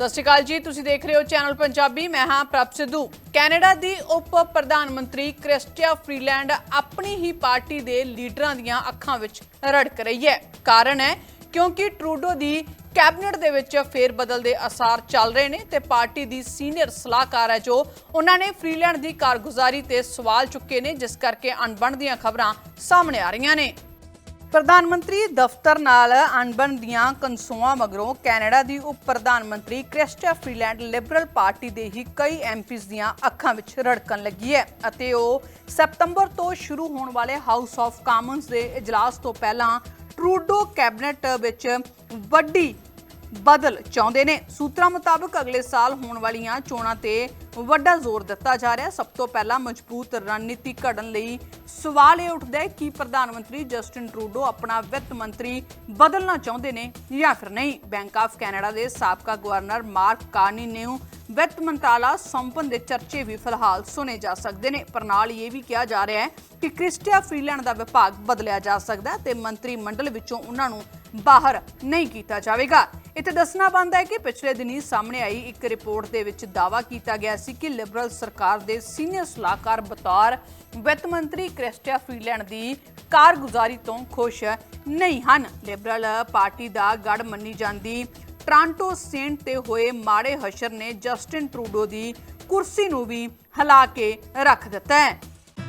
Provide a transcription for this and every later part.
ਸਤਿ ਸ਼੍ਰੀ ਅਕਾਲ ਜੀ, ਤੁਸੀਂ ਦੇਖ ਰਹੇ ਹੋ ਚੈਨਲ ਪੰਜਾਬੀ, ਮੈਂ ਹਾਂ ਪ੍ਰਭ ਸਿੱਧੂ। ਕੈਨੇਡਾ ਦੀ ਉਪ ਪ੍ਰਧਾਨ ਮੰਤਰੀ ਕ੍ਰਿਸਟੀਆ ਫਰੀਲੈਂਡ ਆਪਣੀ ਹੀ ਪਾਰਟੀ ਦੇ ਲੀਡਰਾਂ ਦੀਆਂ ਅੱਖਾਂ ਵਿੱਚ ਰੜਕ ਰਹੀ ਹੈ। ਕਾਰਨ ਹੈ, ਕਿਉਂਕਿ ਟਰੂਡੋ ਦੀ ਕੈਬਨਿਟ ਦੇ ਵਿੱਚ ਫੇਰ ਬਦਲ ਦੇ ਅਸਾਰ ਚੱਲ ਰਹੇ ਨੇ ਤੇ ਪਾਰਟੀ ਦੀ ਸੀਨੀਅਰ ਸਲਾਹਕਾਰ ਹੈ ਜੋ, ਉਹਨਾਂ ਨੇ ਫ੍ਰੀਲੈਂਡ ਦੀ ਕਾਰਗੁਜ਼ਾਰੀ ਤੇ ਸਵਾਲ ਚੁੱਕੇ ਨੇ, ਜਿਸ ਕਰਕੇ ਅਣਬਣ ਦੀਆਂ ਖਬਰਾਂ ਸਾਹਮਣੇ ਆ ਰਹੀਆਂ ਨੇ। ਪ੍ਰਧਾਨ ਮੰਤਰੀ ਦਫ਼ਤਰ ਨਾਲ ਅਣਬਣ ਦੀਆਂ ਕਨਸੂਆਂ ਮਗਰੋਂ ਕੈਨੇਡਾ ਦੀ ਉਪ ਪ੍ਰਧਾਨ ਮੰਤਰੀ ਕ੍ਰਿਸਟੀਆ ਫਰੀਲੈਂਡ ਲਿਬਰਲ ਪਾਰਟੀ ਦੇ ਹੀ ਕਈ ਐਮਪੀਜ਼ ਦੀਆਂ ਅੱਖਾਂ ਵਿੱਚ ਰੜਕਣ ਲੱਗੀ ਹੈ ਅਤੇ ਉਹ ਸਤੰਬਰ ਤੋਂ ਸ਼ੁਰੂ ਹੋਣ ਵਾਲੇ ਹਾਊਸ ਆਫ ਕਾਮਨਸ ਦੇ ਇਜਲਾਸ ਤੋਂ ਪਹਿਲਾਂ ਟਰੂਡੋ ਕੈਬਨਿਟ ਵਿੱਚ ਵੱਡੀ ਬਦਲ ਚਾਹੁੰਦੇ ਨੇ। ਸੂਤਰਾਂ ਮੁਤਾਬਕ ਅਗਲੇ ਸਾਲ ਹੋਣ ਵਾਲੀਆਂ ਚੋਣਾਂ ਤੇ ਵੱਡਾ ਜ਼ੋਰ ਦਿੱਤਾ ਜਾ ਰਿਹਾ। ਸਭ ਤੋਂ ਪਹਿਲਾਂ ਮਜ਼ਬੂਤ ਰਣਨੀਤੀ ਘੜਨ ਲਈ ਸਵਾਲ ਇਹ ਉੱਠਦਾ ਹੈ ਕਿ ਪ੍ਰਧਾਨ ਮੰਤਰੀ ਜਸਟਿਨ ਟਰੂਡੋ ਆਪਣਾ ਵਿੱਤ ਮੰਤਰੀ ਬਦਲਣਾ ਚਾਹੁੰਦੇ ਨੇ ਜਾਂ ਫਿਰ ਨਹੀਂ। ਬੈਂਕ ਆਫ ਕੈਨੇਡਾ ਦੇ ਸਾਬਕਾ ਗਵਰਨਰ ਮਾਰਕ ਕਾਰਨੀ ਨੇ ਵਿੱਤ ਮੰਤਰਾਲਾ ਸੰਪਨ ਦੇ ਚਰਚੇ ਵੀ ਫਿਲਹਾਲ ਸੁਨੇ ਜਾ ਸਕਦੇ ਨੇ। ਪਰ ਨਾਲ ਇਹ ਵੀ ਕਿਹਾ ਜਾ ਰਿਹਾ ਹੈ ਕਿ ਕ੍ਰਿਸਟੀਆ ਫਰੀਲੈਂਡ ਦਾ ਵਿਭਾਗ ਬਦਲਿਆ ਜਾ ਸਕਦਾ ਹੈ ਤੇ ਮੰਤਰੀ ਮੰਡਲ ਵਿੱਚੋਂ ਉਹਨਾਂ ਨੂੰ ਬਾਹਰ ਨਹੀਂ ਕੀਤਾ ਜਾਵੇਗਾ। ਇੱਥੇ ਦੱਸਣਾ ਬਣਦਾ ਹੈ ਕਿ ਪਿਛਲੇ ਦਿਨੀ ਸਾਹਮਣੇ ਆਈ ਇੱਕ ਰਿਪੋਰਟ ਦੇ ਵਿੱਚ ਦਾਅਵਾ ਕੀਤਾ ਗਿਆ ਸੀ ਸੀ ਕਿ ਲਿਬਰਲ ਸਰਕਾਰ ਦੇ ਸੀਨੀਅਰ ਸਲਾਹਕਾਰ ਬਤੌਰ ਵਿੱਤ ਮੰਤਰੀ ਕ੍ਰਿਸਟੀਆ ਫਰੀਲੈਂਡ ਦੀ ਕਾਰਗੁਜ਼ਾਰੀ ਤੋਂ ਖੁਸ਼ ਨਹੀਂ ਹਨ। ਲਿਬਰਲ ਪਾਰਟੀ ਦਾ ਗੜ ਮੰਨੀ ਜਾਂਦੀ, ਟ੍ਰਾਂਟੋ ਸੇਂਟ ਤੇ ਹੋਏ ਮਾੜੇ ਹਸ਼ਰ ਨੇ ਜਸਟਿਨ ਟਰੂਡੋ ਦੀ ਕੁਰਸੀ ਨੂੰ ਵੀ ਹਿਲਾ ਕੇ ਰੱਖ ਦਿੱਤਾ ਹੈ।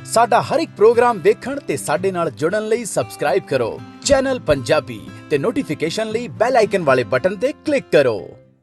ਸਾਡਾ ਹਰ ਇੱਕ ਪ੍ਰੋਗਰਾਮ ਦੇਖਣ ਤੇ ਸਾਡੇ ਨਾਲ ਜੁੜਨ ਲਈ ਸਬਸਕ੍ਰਾਈਬ ਕਰੋ। ਚੈਨਲ ਪੰਜਾਬੀ ਤੇ ਨੋਟੀਫਿਕੇਸ਼ਨ ਲਈ ਬੈਲ ਆਈਕਨ ਵਾਲੇ ਬਟਨ ਤੇ ਕਲਿੱਕ ਕਰੋ।